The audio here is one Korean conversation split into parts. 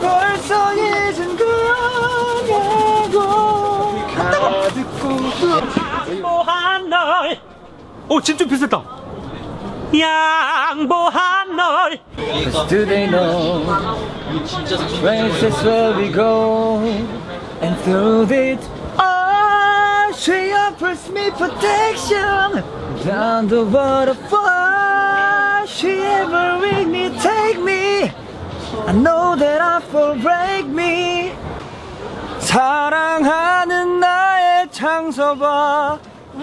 벌써 잊은 거냐고 양보한 널. 오, 진짜 비슷했다. 양보한 널. Do they know places where we go and through it all she offers me protection down the waterfall she ever with me take me I know fall break me. 사랑하는 나의 창서봐.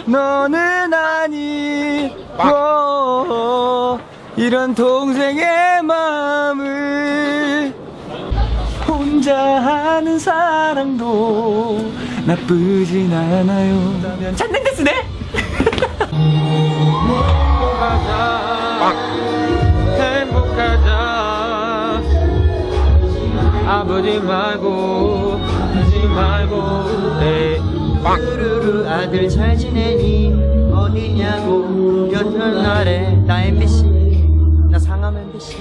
너는 아니 고 이런 동생의 마음을 혼자 하는 사랑도 나쁘진 않아요. 찬능 데스네? 아버지 말고 하지 말고. 네. 뚜루루 아들 잘 지내니? 어디냐고. 여덟 날에 나 MBC 나 상암 MBC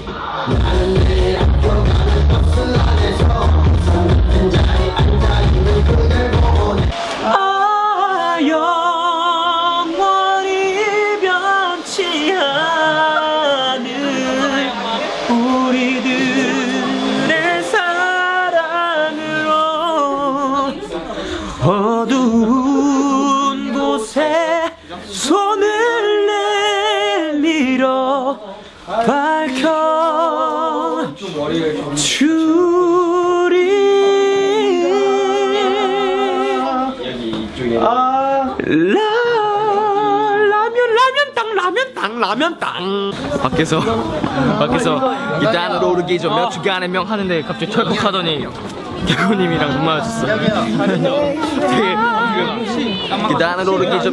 손을 내밀어 밝혀 주리. 라 라면 라면 땅 라면 땅 라면 땅. 밖에서 밖에서 계단으로 오르기 전 몇 주간의 명 하는데 갑자기 철컥하더니 개코님이랑 눈 마주쳤어. 되게 그 계단으로 오르기 주.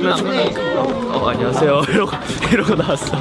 어 안녕하세요 이러고 이러고 나왔어.